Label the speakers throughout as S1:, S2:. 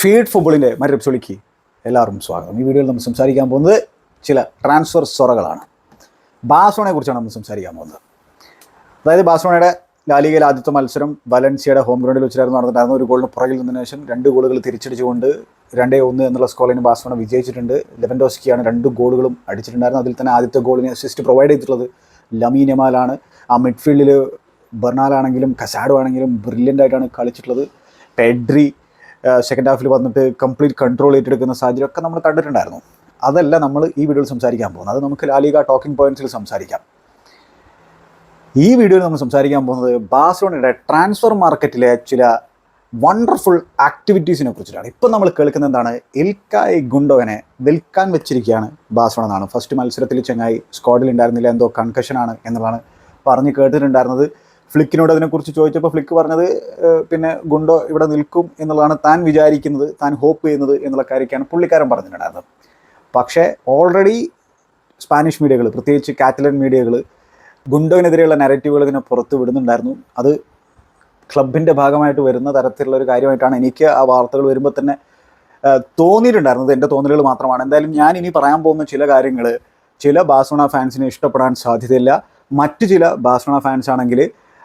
S1: Feed ഫുട്ബോളിന്റെ മറ്റൊരു എപ്പിസോഡിലേക്ക് എല്ലാവർക്കും സ്വാഗതം. ഈ വീഡിയോയിൽ നമ്മൾ സംസാരിക്കാൻ പോകുന്നത് ചില ട്രാൻസ്ഫർ സൊറകളാണ് ബാസോണയെ കുറിച്ചാണ് നമ്മൾ സംസാരിക്കാൻ പോകുന്നത്. അതായത് ബാസോണയുടെ ലാലികയിലെ ആദ്യത്തെ മത്സരം വലൻസിയയുടെ ഹോം ഗ്രൗണ്ടിൽ വെച്ചിട്ടായിരുന്നു നടന്നിട്ടുണ്ടായിരുന്നു ഒരു ഗോളിന് പുറകിൽ നിന്നതിന് ശേഷം രണ്ട് ഗോളുകൾ തിരിച്ചടിച്ചുകൊണ്ട് രണ്ടേ ഒന്ന് എന്നുള്ള സ്കോളിന് ബാസോണ വിജയിച്ചിട്ടുണ്ട്. ലെവൻഡോസ്കിയാണ് രണ്ട് ഗോളുകളും അടിച്ചിട്ടുണ്ടായിരുന്നു അതിൽ തന്നെ ആദ്യത്തെ ഗോളിന് അസിസ്റ്റ് പ്രൊവൈഡ് ചെയ്തിട്ടുള്ളത് ലമീൻ എമാലാണ് ആ മിഡ്ഫീൽഡിൽ ബെർണാലാണെങ്കിലും കസാഡോ ആണെങ്കിലും ബ്രില്യന്റ് ആയിട്ടാണ് കളിച്ചിട്ടുള്ളത്. പെഡ്രി സെക്കൻഡ് ഹാഫിൽ വന്നിട്ട് കംപ്ലീറ്റ് കൺട്രോൾ ഏറ്റെടുക്കുന്ന സാഹചര്യം ഒക്കെ നമ്മൾ കണ്ടിട്ടുണ്ടായിരുന്നു. അതല്ല നമ്മൾ ഈ വീഡിയോയിൽ സംസാരിക്കാൻ പോകുന്നത്. അത് നമുക്ക് ലാലിക ടോക്കിംഗ് പോയിന്റ്സിൽ സംസാരിക്കാം. ഈ വീഡിയോയിൽ നമ്മൾ സംസാരിക്കാൻ പോകുന്നത് ബാഴ്സലോണയുടെ ട്രാൻസ്ഫർ മാർക്കറ്റിലെ ചില വണ്ടർഫുൾ ആക്ടിവിറ്റീസിനെ കുറിച്ചിട്ടാണ്. ഇപ്പം നമ്മൾ കേൾക്കുന്ന എന്താണ്? എൽക്കായ് ഗുണ്ടോവനെ വിൽക്കാൻ വെച്ചിരിക്കുകയാണ് ബാഴ്സലോണ എന്നാണ്. ഫസ്റ്റ് മത്സരത്തിൽ ചെങ്ങായി സ്ക്വാഡിൽ ഉണ്ടായിരുന്നില്ല. എന്തോ കൺകഷനാണ് എന്നുള്ളതാണ് പറഞ്ഞ് കേട്ടിട്ടുണ്ടായിരുന്നത്. ഫ്ലിക്കിനോട് അതിനെക്കുറിച്ച് ചോദിച്ചപ്പോൾ ഫ്ലിക്ക് പറഞ്ഞത് പിന്നെ ഗുണ്ടോ ഇവിടെ നിൽക്കും എന്നുള്ളതാണ് താൻ വിചാരിക്കുന്നത് താൻ ഹോപ്പ് ചെയ്യുന്നത് എന്നുള്ള കാര്യമൊക്കെയാണ് പുള്ളിക്കാരൻ പറഞ്ഞിട്ടുണ്ടായിരുന്നത്. പക്ഷേ ഓൾറെഡി സ്പാനിഷ് മീഡിയകൾ പ്രത്യേകിച്ച് കാറ്റലൻ മീഡിയകൾ ഗുണ്ടോവിനെതിരെയുള്ള നാരറ്റീവുകൾ ഇതിനെ പുറത്ത് വിടുന്നുണ്ടായിരുന്നു. അത് ക്ലബിന്റെ ഭാഗമായിട്ട് വരുന്ന തരത്തിലുള്ള ഒരു കാര്യമായിട്ടാണ് എനിക്ക് ആ വാർത്തകൾ വരുമ്പോൾ തന്നെ തോന്നിയിട്ടുണ്ടായിരുന്നത്. എന്റെ തോന്നലുകൾ മാത്രമാണ്. എന്തായാലും ഞാൻ ഇനി പറയാൻ പോകുന്ന ചില കാര്യങ്ങൾ ചില ബാസോണ ഫാൻസിനെ ഇഷ്ടപ്പെടാൻ സാധ്യതയില്ല. മറ്റ് ചില ബാസോണ ഫാൻസ് ആണെങ്കിൽ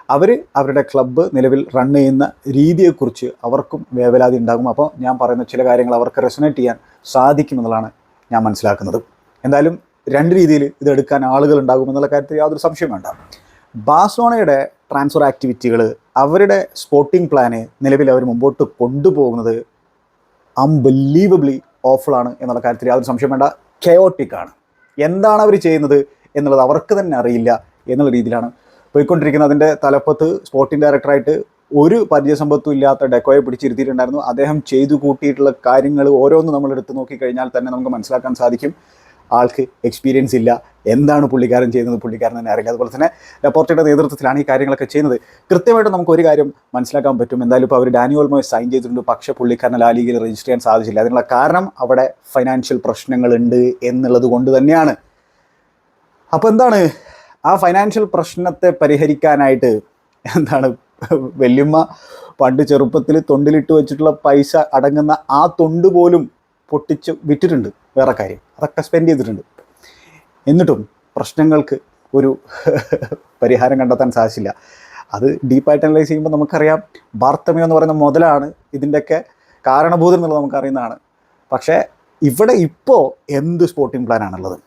S1: അവർ അവരുടെ ക്ലബ്ബ് നിലവിൽ റൺ ചെയ്യുന്ന രീതിയെക്കുറിച്ച് അവർക്കും വേവലാതി ഉണ്ടാകും. അപ്പോൾ ഞാൻ പറയുന്ന ചില കാര്യങ്ങൾ അവർക്ക് റെസനേറ്റ് ചെയ്യാൻ സാധിക്കുമെന്നുള്ളതാണ് ഞാൻ മനസ്സിലാക്കുന്നത്. എന്തായാലും രണ്ട് രീതിയിൽ ഇത് എടുക്കാൻ ആളുകൾ ഉണ്ടാകും എന്നുള്ള കാര്യത്തിൽ യാതൊരു സംശയം വേണ്ട. ബാസോണയുടെ ട്രാൻസ്ഫർ ആക്ടിവിറ്റികൾ അവരുടെ സ്പോർട്ടിംഗ് പ്ലാന് നിലവിൽ അവർ മുമ്പോട്ട് കൊണ്ടുപോകുന്നത് അൺബിലീവബ്ലി ഓഫിളാണ് എന്നുള്ള കാര്യത്തിൽ യാതൊരു സംശയം വേണ്ട. കെയോട്ടിക് ആണ്. എന്താണ് അവർ ചെയ്യുന്നത് എന്നുള്ളത് അവർക്ക് തന്നെ അറിയില്ല എന്നുള്ള രീതിയിലാണ് പോയിക്കൊണ്ടിരിക്കുന്നത് അതിന്റെ തലപ്പത്ത് സ്പോർട്ടിംഗ് ഡയറക്ടറായിട്ട് ഒരു പരിചയസമ്പത്തും ഇല്ലാത്ത ഡെക്കോയെ പിടിച്ചിരുത്തിയിട്ടുണ്ടായിരുന്നു. അദ്ദേഹം ചെയ്തു കൂട്ടിയിട്ടുള്ള കാര്യങ്ങൾ ഓരോന്നും നമ്മൾ എടുത്ത് നോക്കിക്കഴിഞ്ഞാൽ തന്നെ നമുക്ക് മനസ്സിലാക്കാൻ സാധിക്കും. ആൾക്ക് എക്സ്പീരിയൻസ് ഇല്ല. എന്താണ് പുള്ളിക്കാരൻ ചെയ്യുന്നത്? പുള്ളിക്കാരൻ തന്നെ അറിയില്ല. അതുപോലെ തന്നെ ലപ്പോർട്ടയുടെ നേതൃത്വത്തിലാണ് ഈ കാര്യങ്ങളൊക്കെ ചെയ്യുന്നത്. കൃത്യമായിട്ട് നമുക്ക് ഒരു കാര്യം മനസ്സിലാക്കാൻ പറ്റും. എന്തായാലും ഇപ്പോൾ അവർ ഡാനി മോയ് സൈൻ ചെയ്തിട്ടുണ്ട്. പക്ഷേ പുള്ളിക്കാരനെ ലാ ലീഗിൽ രജിസ്റ്റർ ചെയ്യാൻ സാധിച്ചില്ല. അതിനുള്ള കാരണം അവിടെ ഫൈനാൻഷ്യൽ പ്രശ്നങ്ങളുണ്ട് എന്നുള്ളത് കൊണ്ട് തന്നെയാണ്. അപ്പോൾ എന്താണ് ആ ഫൈനാൻഷ്യൽ പ്രശ്നത്തെ പരിഹരിക്കാനായിട്ട് എന്താണ് വല്യമ്മ പണ്ട് ചെറുപ്പത്തിൽ തൊണ്ടിലിട്ട് വെച്ചിട്ടുള്ള പൈസ അടങ്ങുന്ന ആ തൊണ്ട് പോലും പൊട്ടിച്ച് വിറ്റിട്ടുണ്ട് വേറെ കാര്യം. അതൊക്കെ സ്പെൻഡ് ചെയ്തിട്ടുണ്ട്. എന്നിട്ടും പ്രശ്നങ്ങൾക്ക് ഒരു പരിഹാരം കണ്ടെത്താൻ സാധിച്ചില്ല. അത് ഡീപ്പായിട്ട് അനലൈസ് ചെയ്യുമ്പോൾ നമുക്കറിയാം. ഭാർത്തമ്യം എന്ന് പറയുന്ന മുതലാണ് ഇതിന്റെയൊക്കെ കാരണഭൂതം എന്നുള്ളത് നമുക്കറിയുന്നതാണ്. പക്ഷേ ഇവിടെ ഇപ്പോൾ എന്ത് സ്പോർട്ടിംഗ് പ്ലാനാണുള്ളത്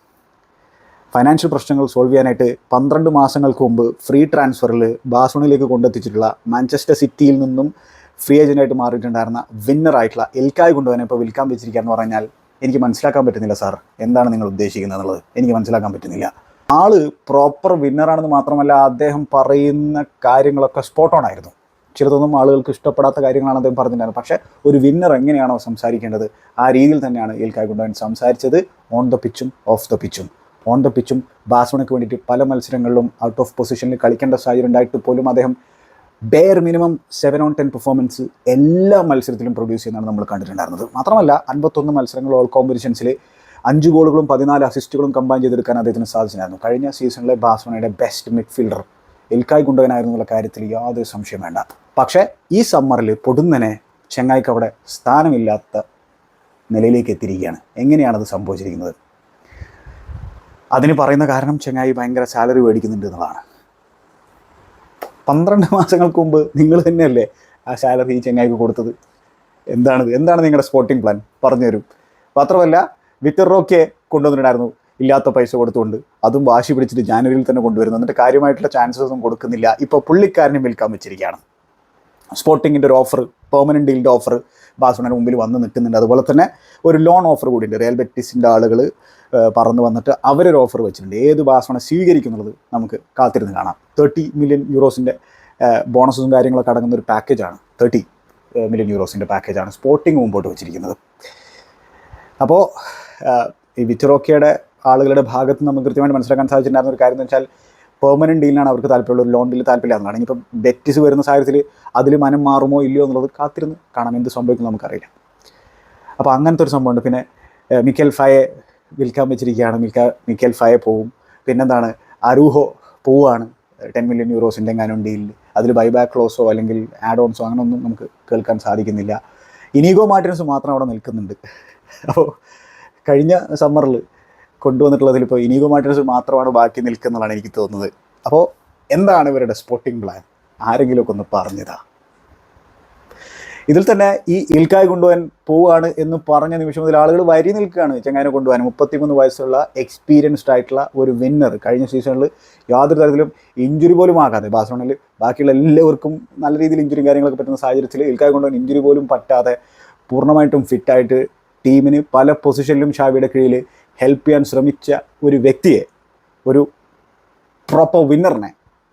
S1: ഫൈനാൻഷ്യൽ പ്രശ്നങ്ങൾ സോൾവ് ചെയ്യാനായിട്ട് പന്ത്രണ്ട് മാസങ്ങൾക്ക് മുമ്പ് ഫ്രീ ട്രാൻസ്ഫറിൽ ബാസോണിലേക്ക് കൊണ്ടെത്തിച്ചിട്ടുള്ള മാഞ്ചസ്റ്റർ സിറ്റിയിൽ നിന്നും ഫ്രീ ഏജന്റായിട്ട് മാറിയിട്ടുണ്ടായിരുന്ന വിന്നറായിട്ടുള്ള എൽക്കായ് കൊണ്ടുവന്നെ ഇപ്പോൾ വിൽക്കാൻ വെച്ചിരിക്കുക എന്ന് പറഞ്ഞാൽ എനിക്ക് മനസ്സിലാക്കാൻ പറ്റുന്നില്ല സാർ എന്താണ് നിങ്ങൾ ഉദ്ദേശിക്കുന്നത് എന്നുള്ളത്? എനിക്ക് മനസ്സിലാക്കാൻ പറ്റുന്നില്ല. ആൾ പ്രോപ്പർ വിന്നറാണെന്ന് മാത്രമല്ല അദ്ദേഹം പറയുന്ന കാര്യങ്ങളൊക്കെ സ്പോട്ട് ഓൺ ആയിരുന്നു. ചിലതൊന്നും ആളുകൾക്ക് ഇഷ്ടപ്പെടാത്ത കാര്യങ്ങളാണ് അദ്ദേഹം പറഞ്ഞിട്ടുണ്ടായിരുന്നത്. പക്ഷേ ഒരു വിന്നർ എങ്ങനെയാണോ സംസാരിക്കേണ്ടത് ആ രീതിയിൽ തന്നെയാണ് എൽക്കായ് കൊണ്ടുവൻ സംസാരിച്ചത് ഓൺ ദ പിച്ചും ഓഫ് ദ പിച്ചും ഓൺ ദ പിച്ചും ബാസോണയ്ക്ക് വേണ്ടിയിട്ട് പല മത്സരങ്ങളിലും ഔട്ട് ഓഫ് പൊസിഷനിൽ കളിക്കേണ്ട സാഹചര്യം ഉണ്ടായിട്ട് പോലും അദ്ദേഹം bare minimum seven on ten performance എല്ലാ മത്സരത്തിലും പ്രൊഡ്യൂസ് ചെയ്യുന്നതാണ് നമ്മൾ കണ്ടിട്ടുണ്ടായിരുന്നത്. മാത്രമല്ല അൻപത്തൊന്ന് മത്സരങ്ങൾ ഓൾ കോമ്പറ്റീഷൻസിൽ അഞ്ച് ഗോളുകളും പതിനാല് അസിസ്റ്റുകളും കമ്പൈൻ ചെയ്തെടുക്കാൻ അദ്ദേഹത്തിന് സാധിച്ചിട്ടുണ്ടായിരുന്നു കഴിഞ്ഞ സീസണിലെ ബാസ്വണയുടെ ബെസ്റ്റ് മിഡ്ഫീൽഡർ എൽക്കായ് കൊണ്ടുവനായിരുന്നു എന്നുള്ള കാര്യത്തിൽ യാതൊരു സംശയം വേണ്ട. പക്ഷേ ഈ സമ്മറിൽ പൊടുന്നനെ ചെങ്ങായിക്ക് അവിടെ സ്ഥാനമില്ലാത്ത നിലയിലേക്ക് എത്തിയിരിക്കുകയാണ്. എങ്ങനെയാണത് സംഭവിച്ചിരിക്കുന്നത്? അതിന് പറയുന്ന കാരണം ചങ്ങായി ഭയങ്കര സാലറി മേടിക്കുന്നുണ്ട് എന്നുള്ളതാണ്. പന്ത്രണ്ട് മാസങ്ങൾക്ക് മുമ്പ് നിങ്ങൾ തന്നെയല്ലേ ആ സാലറി ഈ ചെങ്ങായിക്ക് കൊടുത്തത്? എന്താണ് എന്താണ് നിങ്ങളുടെ സ്പോർട്ടിംഗ് പ്ലാൻ പറഞ്ഞു തരും മാത്രമല്ല വിക്ടർ റോക്കെ കൊണ്ടുവന്നിട്ടുണ്ടായിരുന്നു. ഇല്ലാത്ത പൈസ കൊടുത്തുകൊണ്ട്. അതും വാശി പിടിച്ചിട്ട് ജാനുവരിയിൽ തന്നെ കൊണ്ടുവരുന്നു. എന്നിട്ട് കാര്യമായിട്ടുള്ള ചാൻസസ് ഒന്നും കൊടുക്കുന്നില്ല. ഇപ്പോൾ പുള്ളിക്കാരനെ വിൽക്കാൻ വെച്ചിരിക്കുകയാണ്. സ്പോർട്ടിങ്ങിന്റെ ഒരു ഓഫർ പെർമനന്റ് ഡീലിന്റെ ഓഫർ ബാഴ്സലോണയുടെ മുമ്പിൽ വന്ന് നിൽക്കുന്നുണ്ട്. അതുപോലെ തന്നെ ഒരു ലോൺ ഓഫർ കൂടിയുണ്ട്. റയൽ ബെറ്റിസിന്റെ ആളുകൾ പറന്ന് വന്നിട്ട് അവരൊരു ഓഫർ വെച്ചിട്ടുണ്ട്. ഏത് ബാഴ്സലോണ സ്വീകരിക്കുന്നുള്ളത് നമുക്ക് കാത്തിരുന്ന് കാണാം. തേർട്ടി മില്യൺ യൂറോസിന്റെ ബോണസും കാര്യങ്ങളൊക്കെ അടങ്ങുന്ന ഒരു പാക്കേജാണ് തേർട്ടി മില്യൺ യൂറോസിന്റെ പാക്കേജാണ് സ്പോർട്ടിങ് മുമ്പോട്ട് വെച്ചിരിക്കുന്നത്. അപ്പോൾ ഈ വിറ്ററോക്കയുടെ ആളുകളുടെ ഭാഗത്ത് നമുക്ക് കൃത്യമായിട്ട് മനസ്സിലാക്കാൻ സാധിച്ചിട്ടുണ്ടായിരുന്ന ഒരു കാര്യം എന്ന് വെച്ചാൽ പെർമനന്റ് ഡീലിനാണ് അവർക്ക് താല്പര്യമുള്ള ഒരു ലോൺ ഡീൽ താല്പര്യമില്ലാന്നാണ് ഇനിയിപ്പം ബെറ്റിസ് വരുന്ന സാഹചര്യത്തിൽ അതിൽ മനം മാറുമോ ഇല്ലയോ എന്നുള്ളത് കാത്തിരുന്ന് കാണാം. എന്ത് സംഭവിക്കും നമുക്കറിയില്ല. അപ്പോൾ അങ്ങനത്തെ ഒരു സംഭവമുണ്ട്. പിന്നെ മിക്കൽ ഫയെ വിൽക്കാൻ വെച്ചിരിക്കുകയാണ്. മിക്ക മിക്കൽ ഫയെ പോവും. പിന്നെന്താണ് അരൂഹോ പോവുകയാണ്. ടെൻ മില്യൺ യൂറോസിന്റെ എങ്ങാനും ഡീലിൽ അതിൽ ബൈബാക്ക് ക്ലോസോ അല്ലെങ്കിൽ ആഡ് ഓൺസോ അങ്ങനെയൊന്നും നമുക്ക് കേൾക്കാൻ സാധിക്കുന്നില്ല. ഇനീഗോ മാർട്ടിനസ് മാത്രം അവിടെ നിൽക്കുന്നുണ്ട്. അപ്പോൾ കഴിഞ്ഞ സമ്മറിൽ കൊണ്ടുവന്നിട്ടുള്ളതിൽ ഇപ്പോൾ ഇനീഗോ മാർട്ടിനസ് മാത്രമാണ് ബാക്കി നിൽക്കുന്നതാണ് എനിക്ക് തോന്നുന്നത്. അപ്പോൾ എന്താണ് ഇവരുടെ സ്പോർട്ടിംഗ് പ്ലാൻ ആരെങ്കിലുമൊക്കെ ഒന്ന് പറഞ്ഞതാ ഇതിൽ തന്നെ ഈ ഇൽക്കായ് കൊണ്ടുപോകാൻ പോവുകയാണ് എന്ന് പറഞ്ഞ നിമിഷം മുതൽ ആളുകൾ വരി നിൽക്കുകയാണ്. ചെങ്ങാനെ കൊണ്ടുപോകാൻ മുപ്പത്തിമൂന്ന് വയസ്സുള്ള എക്സ്പീരിയൻസ്ഡ് ആയിട്ടുള്ള ഒരു വിന്നർ കഴിഞ്ഞ സീസണിൽ യാതൊരു തരത്തിലും ഇഞ്ചുറി പോലും ആകാതെ ബാഴ്സലോണയിൽ ബാക്കിയുള്ള എല്ലാവർക്കും നല്ല രീതിയിൽ ഇഞ്ചുറി കാര്യങ്ങളൊക്കെ പറ്റുന്ന സാഹചര്യത്തിൽ ഇൽക്കായ് കൊണ്ടുപോകാൻ ഇഞ്ചുറി പോലും പറ്റാതെ പൂർണമായിട്ടും ഫിറ്റായിട്ട് ടീമിന് പല പൊസിഷനിലും ഷാവിയുടെ കീഴിൽ ഹെൽപ്പ് ചെയ്യാൻ ശ്രമിച്ച ഒരു വ്യക്തിയെ ഒരു പ്രോപ്പർ വിന്നറിനെ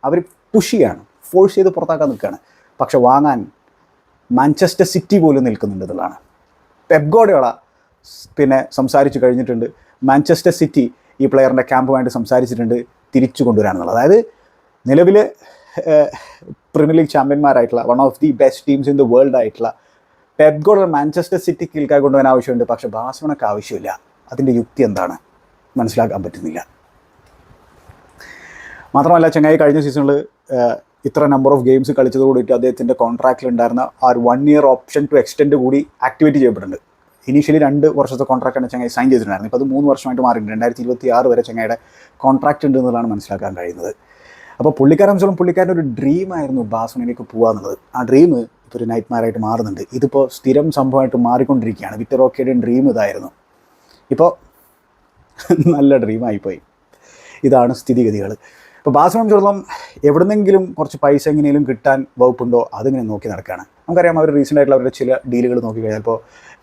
S1: അവർ പുഷ് ചെയ്യാണ് ഫോഴ്സ് ചെയ്ത് പുറത്താക്കാൻ നിൽക്കുകയാണ്. പക്ഷെ വാങ്ങാൻ മാഞ്ചസ്റ്റർ സിറ്റി പോലും നിൽക്കുന്നുണ്ട് എന്നുള്ളതാണ്. പെപ്ഗോഡയോള പിന്നെ സംസാരിച്ചു കഴിഞ്ഞിട്ടുണ്ട്. മാഞ്ചസ്റ്റർ സിറ്റി ഈ പ്ലെയറിന്റെ ക്യാമ്പുമായിട്ട് സംസാരിച്ചിട്ടുണ്ട് തിരിച്ചു കൊണ്ടുവരാനുള്ളത്. അതായത് നിലവിൽ premier league ചാമ്പ്യന്മാരായിട്ടുള്ള one of the best teams in the world ആയിട്ടുള്ള പെപ്ഗോഡർ മാഞ്ചസ്റ്റർ സിറ്റി കീഴ്ക്കായി കൊണ്ടുവരാൻ ആവശ്യമുണ്ട്. പക്ഷേ ബാഴ്സലോണയ്ക്ക് ആവശ്യമില്ല. അതിന്റെ യുക്തി എന്താണ്? മനസ്സിലാക്കാൻ പറ്റുന്നില്ല. മാത്രമല്ല ചങ്ങായി കഴിഞ്ഞ സീസണിൽ ഇത്ര നമ്പർ ഓഫ് ഗെയിംസ് കളിച്ചത് കൂടിയിട്ട് അദ്ദേഹത്തിന്റെ കോൺട്രാക്റ്റിൽ ഉണ്ടായിരുന്ന ആ ഒരു one year option to extend കൂടി ആക്ടിവേറ്റ് ചെയ്യപ്പെട്ടിട്ടുണ്ട്. ഇനീഷ്യലി രണ്ട് വർഷത്തെ കോൺട്രാക്റ്റാണ് ചങ്ങായി സൈൻ ചെയ്തിട്ടുണ്ടായിരുന്നു ഇപ്പോൾ അത് മൂന്ന് വർഷമായിട്ട് മാറിയിട്ടുണ്ട്. രണ്ടായിരത്തി ഇരുപത്തി ആറ് വരെ ചങ്ങായിയുടെ കോൺട്രാക്റ്റ് ഉണ്ട് എന്നുള്ളതാണ് മനസ്സിലാക്കാൻ കഴിയുന്നത്. അപ്പോൾ പുള്ളിക്കാരൻ സംബന്ധിച്ചോളം പുള്ളിക്കാരന്റെ ഒരു ഡ്രീമായിരുന്നു ബാസണിലേക്ക് പോകുക എന്നുള്ളത്. ആ ഡ്രീം ഇപ്പോൾ ഒരു നൈറ്റ് മാറായിട്ട് മാറുന്നുണ്ട്. ഇതിപ്പോൾ സ്ഥിരം സംഭവമായിട്ട് മാറിക്കൊണ്ടിരിക്കുകയാണ്. വിക്ടർ ഓക്കേയുടെയും ഡ്രീം ഇതായിരുന്നു. ഇപ്പോൾ നല്ല ഡ്രീമായിപ്പോയി. ഇതാണ് സ്ഥിതിഗതികൾ ഇപ്പോൾ ബാസിനെ സംബന്ധിച്ചിടത്തോളം എവിടുന്നെങ്കിലും കുറച്ച് പൈസ എങ്ങനെയും കിട്ടാൻ വകുപ്പുണ്ടോ? അതിങ്ങനെ നോക്കി നടക്കുകയാണ് നമുക്കറിയാം അവർ റീസെന്റ് ആയിട്ടുള്ള അവരുടെ ചില ഡീലുകൾ നോക്കി കഴിഞ്ഞാൽ ഇപ്പോൾ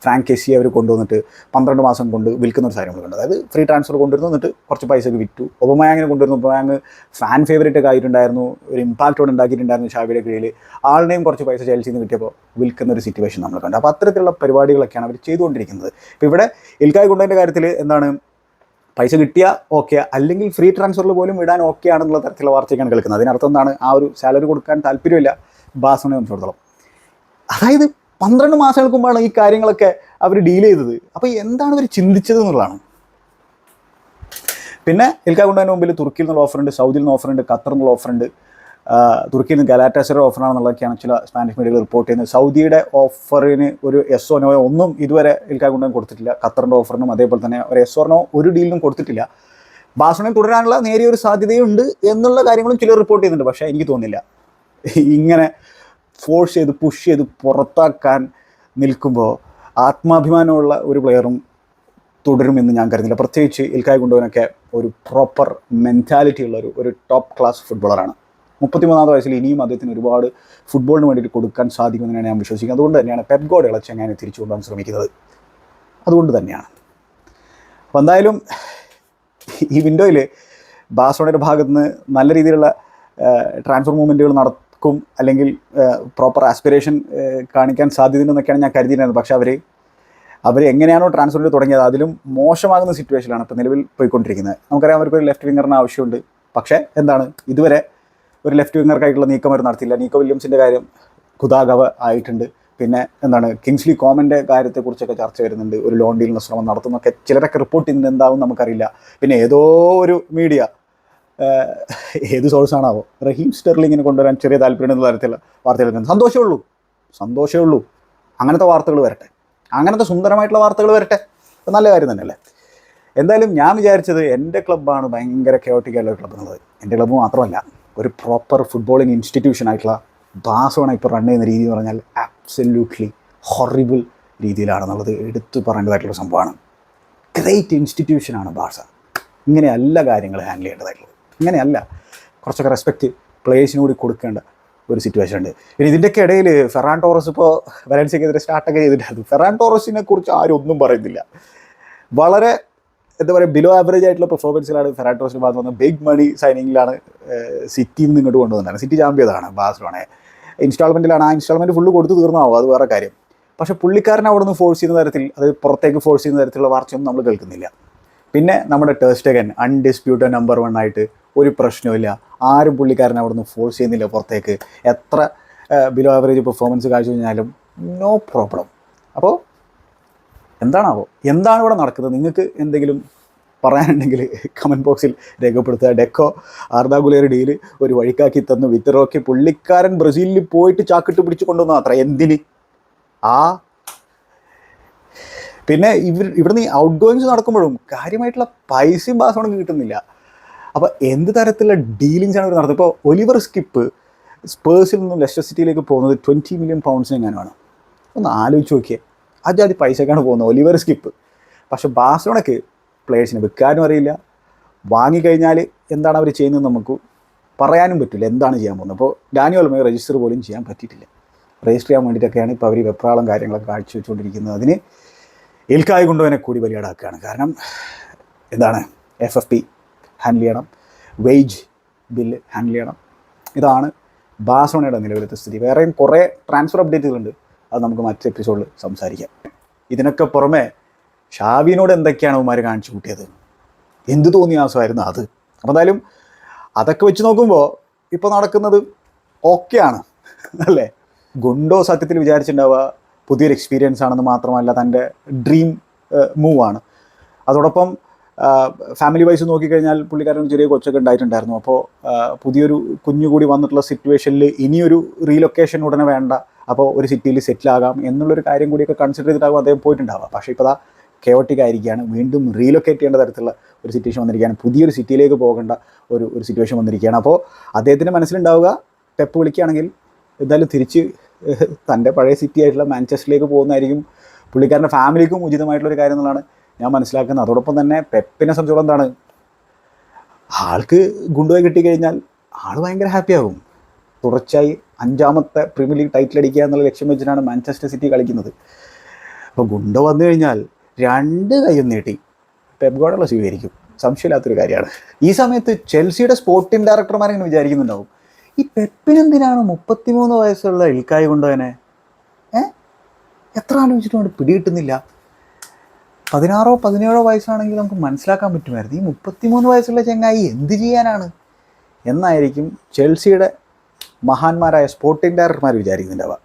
S1: ഫ്രാങ്ക് കെസി അവർ കൊണ്ടുവന്നിട്ട് പന്ത്രണ്ട് മാസം കൊണ്ട് വിൽക്കുന്ന ഒരു സാധനം കണ്ടു അതായത് ഫ്രീ ട്രാൻസ്ഫർ കൊണ്ടുവരുന്നു എന്നിട്ട് കുറച്ച് പൈസക്ക് വിറ്റു. ഒബമാങ്ങനെ കൊണ്ടുവരുന്നു. ഒബമാങ് ഫാൻ ഫേവറേറ്റ് ഒക്കെ ആയിട്ടുണ്ടായിരുന്നു. ഒരു ഇമ്പാക്റ്റ് അവിടെ ഉണ്ടാക്കിയിട്ടുണ്ടായിരുന്നു ഷാവിയുടെ കീഴിൽ ആളിനെയും കുറച്ച് പൈസ ചേൽസിൽ നിന്ന് കിട്ടിയപ്പോൾ വിൽക്കുന്ന ഒരു സിറ്റുവേഷൻ നമ്മൾ കണ്ടു അപ്പോൾ അത്തരത്തിലുള്ള പരിപാടികളൊക്കെയാണ് അവർ ചെയ്തുകൊണ്ടിരിക്കുന്നത്. ഇപ്പോൾ ഇവിടെ ഇൽക്കായ് കൊണ്ടതിന്റെ കാര്യത്തിൽ എന്താണ്? പൈസ കിട്ടിയ ഓക്കെ അല്ലെങ്കിൽ ഫ്രീ ട്രാൻസ്ഫറിൽ പോലും വിടാൻ ഓക്കെ ആണെന്നുള്ള തരത്തിലുള്ള വാർത്തയൊക്കെയാണ് കേൾക്കുന്നത്. അതിനർത്ഥം എന്താണ്? ആ ഒരു സാലറി കൊടുക്കാൻ താല്പര്യമില്ല. ബാസിനെ സംബന്ധിച്ചിടത്തോളം. അതായത് പന്ത്രണ്ട് മാസങ്ങൾക്ക് മുമ്പാണ് ഈ കാര്യങ്ങളൊക്കെ അവർ ഡീൽ ചെയ്തത്. അപ്പോൾ എന്താണ് ഇവർ ചിന്തിച്ചത് എന്നുള്ളതാണ്. പിന്നെ ഇൽക്ക കൊണ്ടതിന് മുമ്പിൽ തുർക്കിയിൽ നിന്നുള്ള ഓഫറുണ്ട് സൗദിയിൽ നിന്ന് ഓഫറുണ്ട് ഖത്തറിൽ നിന്നുള്ള ഓഫറുണ്ട് തുർക്കിയിൽ നിന്ന് ഗലാറ്റാസയുടെ ഓഫറാണെന്നുള്ളതൊക്കെയാണ് ചില സ്പാനിഷ് മീഡിയകൾ റിപ്പോർട്ട് ചെയ്യുന്നത്. സൗദിയുടെ ഓഫറിന് ഒരു എസ് ഒനോ ഒന്നും ഇതുവരെ ഇൽക്ക കൊണ്ടുവന്ന് കൊടുത്തിട്ടില്ല. ഖത്തറിന്റെ ഓഫറിനും അതേപോലെ തന്നെ ഒരു എസ് ഒനോ ഒരു ഡീലിനും കൊടുത്തിട്ടില്ല. ബാസണയിൽ തുടരാനുള്ള നേരിയൊരു സാധ്യതയുണ്ട് എന്നുള്ള കാര്യങ്ങളും ചിലർ റിപ്പോർട്ട് ചെയ്യുന്നുണ്ട്. പക്ഷേ എനിക്ക് തോന്നുന്നില്ല. ഇങ്ങനെ ഫോഴ്സ് ചെയ്ത് പുഷ് ചെയ്ത് പുറത്താക്കാൻ നിൽക്കുമ്പോൾ ആത്മാഭിമാനമുള്ള ഒരു പ്ലെയറും തുടരുമെന്ന് ഞാൻ കരുതുന്നില്ല. പ്രത്യേകിച്ച് ഇൽക്കായ് കൊണ്ടുപോകാനൊക്കെ ഒരു പ്രോപ്പർ മെന്റാലിറ്റി ഉള്ള ഒരു ടോപ്പ് ക്ലാസ് ഫുട്ബോളറാണ് മുപ്പത്തിമൂന്നാമത്തെ വയസ്സിൽ ഇനിയും അദ്ദേഹത്തിന് ഒരുപാട് ഫുട്ബോളിന് വേണ്ടിയിട്ട് കൊടുക്കാൻ സാധിക്കുമെന്നാണ് ഞാൻ വിശ്വസിക്കുന്നത്. അതുകൊണ്ട് തന്നെയാണ് പെപ് ഗോഡ് ഞാൻ തിരിച്ചു കൊണ്ടുപോകാൻ ശ്രമിക്കുന്നത്. അതുകൊണ്ട് തന്നെയാണ്. അപ്പോൾ എന്തായാലും ഈ വിൻഡോയിൽ ബാസോണയുടെ ഭാഗത്ത് നിന്ന് നല്ല രീതിയിലുള്ള ട്രാൻസ്ഫർ മൂവ്മെന്റുകൾ നടക്കും അല്ലെങ്കിൽ പ്രോപ്പർ ആസ്പിറേഷൻ കാണിക്കാൻ സാധ്യതയുണ്ടെന്നൊക്കെയാണ് ഞാൻ കരുതിയിരുന്നത്. പക്ഷേ അവർ അവർ എങ്ങനെയാണോ ട്രാൻസ്ഫർ തുടങ്ങിയത് അതിലും മോശമാകുന്ന സിറ്റുവേഷനിലാണ് ഇപ്പോൾ നിലവിൽ പോയിക്കൊണ്ടിരിക്കുന്നത്. നമുക്കറിയാം അവർക്ക് ഒരു ലെഫ്റ്റ് വിങ്ങറിന് ആവശ്യമുണ്ട്. പക്ഷേ എന്താണ് ഇതുവരെ ഒരു ലെഫ്റ്റ് വിങ്ങർക്കായിട്ടുള്ള നീക്കം അവർ നടത്തിയില്ല. നീക്കോ വില്യംസിന്റെ കാര്യം കുതാഗവ ആയിട്ടുണ്ട്. പിന്നെ എന്താണ് കിങ്സ്ലി കോമന്റെ കാര്യത്തെക്കുറിച്ചൊക്കെ ചർച്ച വരുന്നുണ്ട്. ഒരു ലോൺ ഡീലിന് ശ്രമം നടത്തുന്നൊക്കെ ചിലരൊക്കെ റിപ്പോർട്ട് ചെയ്യുന്നത് എന്താവും നമുക്കറിയില്ല. പിന്നെ ഏതോ ഒരു മീഡിയ ഏത് സോഴ്സാണാവോ റഹീം സ്റ്റെർലിങ്ങിനെ കൊണ്ടുവരാൻ ചെറിയ താല്പര്യം എന്ന തരത്തിലുള്ള വാർത്തകൾ സന്തോഷമേ ഉള്ളൂ. സന്തോഷമേ ഉള്ളൂ. അങ്ങനത്തെ വാർത്തകൾ വരട്ടെ. അങ്ങനത്തെ സുന്ദരമായിട്ടുള്ള വാർത്തകൾ വരട്ടെ. നല്ല കാര്യം തന്നെയല്ലേ? എന്തായാലും ഞാൻ വിചാരിച്ചത് എന്റെ ക്ലബ്ബാണ് ഭയങ്കര കെയോട്ടിക് ആയിട്ടുള്ള ക്ലബ്ബ് എന്നുള്ളത്. എന്റെ ക്ലബ്ബ് മാത്രമല്ല ഒരു പ്രോപ്പർ ഫുട്ബോളിംഗ് ഇൻസ്റ്റിറ്റ്യൂഷൻ ആയിട്ടുള്ള ബാസോണ ഇപ്പോൾ റൺ ചെയ്യുന്ന രീതി എന്ന് പറഞ്ഞാൽ ആബ്സല്യൂട്ട്ലി ഹൊറിബിൾ രീതിയിലാണെന്നുള്ളത് എടുത്തു പറയേണ്ടതായിട്ടുള്ള സംഭവമാണ്. ഗ്രേറ്റ് ഇൻസ്റ്റിറ്റ്യൂഷനാണ് ബാർസ ഇങ്ങനെയല്ല കാര്യങ്ങൾ ഹാൻഡിൽ ചെയ്യേണ്ടതായിട്ടുള്ളത്. ഇങ്ങനെയല്ല. കുറച്ചൊക്കെ റെസ്പെക്റ്റ് പ്ലേയേഴ്സിന് കൂടി കൊടുക്കേണ്ട ഒരു സിറ്റുവേഷൻ ഉണ്ട്. ഇനി ഇതിന്റെയൊക്കെ ഇടയിൽ ഫെറാൻ ടോറസ് ഇപ്പോൾ വലൻസിക്കെതിരെ സ്റ്റാർട്ടൊക്കെ ചെയ്തിട്ടുണ്ടായിരുന്നു ഫെറാൻ ടോറസിനെ കുറിച്ച് ആരും ഒന്നും പറയുന്നില്ല. വളരെ എന്താ പറയുക ബിലോ ആവറേജ് ആയിട്ടുള്ള പെർഫോമൻസിലാണ് ഫെറാൻ ടോറസിന് ഭാഗത്ത് വന്ന ബിഗ് മണി സൈനിങ്ങിലാണ് സിറ്റിയിൽ നിന്ന് ഇങ്ങോട്ട് കൊണ്ടുവന്നത് സിറ്റി ചാമ്പ്യതാണ് ബാസിലോണെ ഇൻസ്റ്റാൾമെന്റിലാണ് ആ ഇൻസ്റ്റാൾമെന്റ് ഫുള്ള് കൊടുത്തു തീർന്നാവും അത് വേറെ കാര്യം. പക്ഷേ പുള്ളിക്കാരനെ അവിടെ നിന്ന് ഫോഴ്സ് ചെയ്യുന്ന തരത്തിൽ അത് പുറത്തേക്ക് ഫോഴ്സ് ചെയ്യുന്ന തരത്തിലുള്ള വാർത്തയൊന്നും നമ്മൾ കേൾക്കുന്നില്ല. പിന്നെ നമ്മുടെ ടേസ്റ്റഗൻ അൺഡിസ്പ്യൂട്ടഡ് നമ്പർ വൺ ആയിട്ട് ഒരു പ്രശ്നവുമില്ല. ആരും പുള്ളിക്കാരൻ അവിടെ നിന്ന് ഫോഴ്സ് ചെയ്യുന്നില്ല പുറത്തേക്ക്. എത്ര ബിലോ ആവറേജ് പെർഫോമൻസ് കാഴ്ച കഴിഞ്ഞാലും നോ പ്രോബ്ലം അപ്പോൾ എന്താണാവോ? എന്താണ് ഇവിടെ നടക്കുന്നത്? നിങ്ങൾക്ക് എന്തെങ്കിലും പറയാനുണ്ടെങ്കിൽ കമന്റ് ബോക്സിൽ രേഖപ്പെടുത്തുക. ഡെക്കോ ആർദാഗുലേർ ഡീൽ ഒരു വഴിക്കാക്കി തന്നു. വിത്തറോക്കി പുള്ളിക്കാരൻ ബ്രസീലിൽ പോയിട്ട് ചാക്കിട്ട് പിടിച്ചു കൊണ്ടുവന്നു. അത്ര എന്തിന്? ആ. പിന്നെ ഇവർ ഇവിടുന്ന് ഈ ഔട്ട് ഗോയിങ്സ് നടക്കുമ്പോഴും കാര്യമായിട്ടുള്ള പൈസയും ബാസോണക്ക് കിട്ടുന്നില്ല. അപ്പോൾ എന്ത് തരത്തിലുള്ള ഡീലിങ്സ് ആണ് ഇവർ നടത്തുന്നത്? ഇപ്പോൾ ഒലിവർ സ്കിപ്പ് സ്പേഴ്സിൽ നിന്നും ലെസ്റ്റർ സിറ്റിയിലേക്ക് പോകുന്നത് ട്വന്റി മില്യൺ പൗണ്ട്സിന് എങ്ങനെയാണ് ഒന്ന് ആലോചിച്ച് നോക്കിയേ. അജാതി പൈസക്കാണ് പോകുന്നത് ഒലിവർ സ്കിപ്പ്. പക്ഷെ ബാസിലോണക്ക് പ്ലേയേഴ്സിനെ വിൽക്കാനും അറിയില്ല. വാങ്ങിക്കഴിഞ്ഞാൽ എന്താണ് അവർ ചെയ്യുന്നത് നമുക്ക് പറയാനും പറ്റില്ല. എന്താണ് ചെയ്യാൻ പോകുന്നത്? അപ്പോൾ ഡാനിയൽ മേ രജിസ്റ്റർ പോലും ചെയ്യാൻ പറ്റിയിട്ടില്ല. രജിസ്റ്റർ ചെയ്യാൻ വേണ്ടിയിട്ടൊക്കെയാണ് ഇപ്പോൾ അവർ വെപ്രാളം കാര്യങ്ങളൊക്കെ കാഴ്ചവെച്ചുകൊണ്ടിരിക്കുന്നത്. അതിന് ഏൽക്കായ കൊണ്ടുവനെ കൂടി ബലിയാടാക്കുകയാണ്. കാരണം എന്താണ്? എഫ് എഫ് പി ഹാൻഡിൽ ചെയ്യണം. വെയ്ജ് ബില്ല് ഹാൻഡിൽ ചെയ്യണം. ഇതാണ് ബാസോണയുടെ നിലവിലത്തെ സ്ഥിതി. വേറെയും കുറേ ട്രാൻസ്ഫർ അപ്ഡേറ്റുകളുണ്ട് അത് നമുക്ക് മറ്റു എപ്പിസോഡിൽ സംസാരിക്കാം. ഇതിനൊക്കെ പുറമെ ഷാവിനോട് എന്തൊക്കെയാണ് അവന്മാർ കാണിച്ചു കൂട്ടിയത്? എന്ത് ആവശ്യമായിരുന്നു അത്? അപ്പോൾ എന്തായാലും അതൊക്കെ വെച്ച് നോക്കുമ്പോൾ ഇപ്പോൾ നടക്കുന്നത് ഓക്കെയാണ് അല്ലേ? ഗുണ്ടോ സത്യത്തിൽ വിചാരിച്ചിട്ടുണ്ടാവുക പുതിയൊരു എക്സ്പീരിയൻസ് ആണെന്ന് മാത്രമല്ല തന്റെ ഡ്രീം മൂവാണ് അതോടൊപ്പം ഫാമിലി വൈസ് നോക്കിക്കഴിഞ്ഞാൽ പുള്ളിക്കാരൻ ചെറിയ കൊച്ചൊക്കെ ഉണ്ടായിട്ടുണ്ടായിരുന്നു. അപ്പോൾ പുതിയൊരു കുഞ്ഞു കൂടി വന്നിട്ടുള്ള സിറ്റുവേഷനിൽ ഇനിയൊരു റീലൊക്കേഷൻ ഉടനെ വേണ്ട. അപ്പോൾ ഒരു സിറ്റിയിൽ സെറ്റിൽ ആകാം എന്നുള്ളൊരു കാര്യം കൂടിയൊക്കെ കൺസിഡർ ചെയ്തിട്ടാകും അദ്ദേഹം പോയിട്ടുണ്ടാവുക. പക്ഷേ ഇപ്പോൾ ദാ കെയോട്ടിക് ആയിരിക്കുകയാണ്. വീണ്ടും റീലൊക്കേറ്റ് ചെയ്യേണ്ട തരത്തിലുള്ള ഒരു സിറ്റുവേഷൻ വന്നിരിക്കുകയാണ്. പുതിയൊരു സിറ്റിയിലേക്ക് പോകേണ്ട ഒരു ഒരു സിറ്റുവേഷൻ വന്നിരിക്കുകയാണ്. അപ്പോൾ അദ്ദേഹത്തിന്റെ മനസ്സിലുണ്ടാവുക പെപ്പ് വിളിക്കുകയാണെങ്കിൽ എന്തായാലും തിരിച്ച് തന്റെ പഴയ സിറ്റി ആയിട്ടുള്ള മാഞ്ചസ്റ്ററിലേക്ക് പോകുന്നതായിരിക്കും പുള്ളിക്കാരന്റെ ഫാമിലിക്കും ഉചിതമായിട്ടുള്ളൊരു കാര്യം എന്നുള്ളതാണ് ഞാൻ മനസ്സിലാക്കുന്നത് അതോടൊപ്പം തന്നെ പെപ്പിനെ സംബന്ധിച്ചോളം എന്താണ്? ആൾക്ക് ഗുണ്ടുവായി കിട്ടിക്കഴിഞ്ഞാൽ ആൾ ഭയങ്കര ഹാപ്പി ആകും. തുടർച്ചയായി അഞ്ചാമത്തെ പ്രീമിയർ ലീഗ് ടൈറ്റിൽ അടിക്കുക എന്നുള്ള ലക്ഷ്യം വെച്ചിട്ടാണ് മാഞ്ചസ്റ്റർ സിറ്റി കളിക്കുന്നത്. അപ്പോൾ ഗുണ്ട വന്നു കഴിഞ്ഞാൽ രണ്ട് കൈയും നീട്ടി പെപ് ഗോഡുള്ള സ്വീകരിക്കും. സംശയമില്ലാത്തൊരു കാര്യമാണ്. ഈ സമയത്ത് ചെൽസിയുടെ സ്പോർട്ടിംഗ് ഡയറക്ടർമാർ ഇങ്ങനെ വിചാരിക്കുന്നുണ്ടാവും? ഈ പെപ്പിനെന്തിനാണ് മുപ്പത്തിമൂന്ന് വയസ്സുള്ള ഇൽക്കായ കൊണ്ടുതന്നെ ഏ? എത്ര ആലോചിച്ചിട്ടും അവിടെ പിടികിട്ടുന്നില്ല. പതിനാറോ പതിനേഴോ വയസ്സാണെങ്കിൽ നമുക്ക് മനസ്സിലാക്കാൻ പറ്റുമായിരുന്നു. ഈ മുപ്പത്തിമൂന്ന് വയസ്സുള്ള ചെങ്ങായി എന്ത് ചെയ്യാനാണ്? എന്നായിരിക്കും ചെൽസിയുടെ മഹാന്മാരായ സ്പോർട്ടിംഗ് ഡയറക്ടർമാർ വിചാരിക്കുന്നുണ്ടാവുക.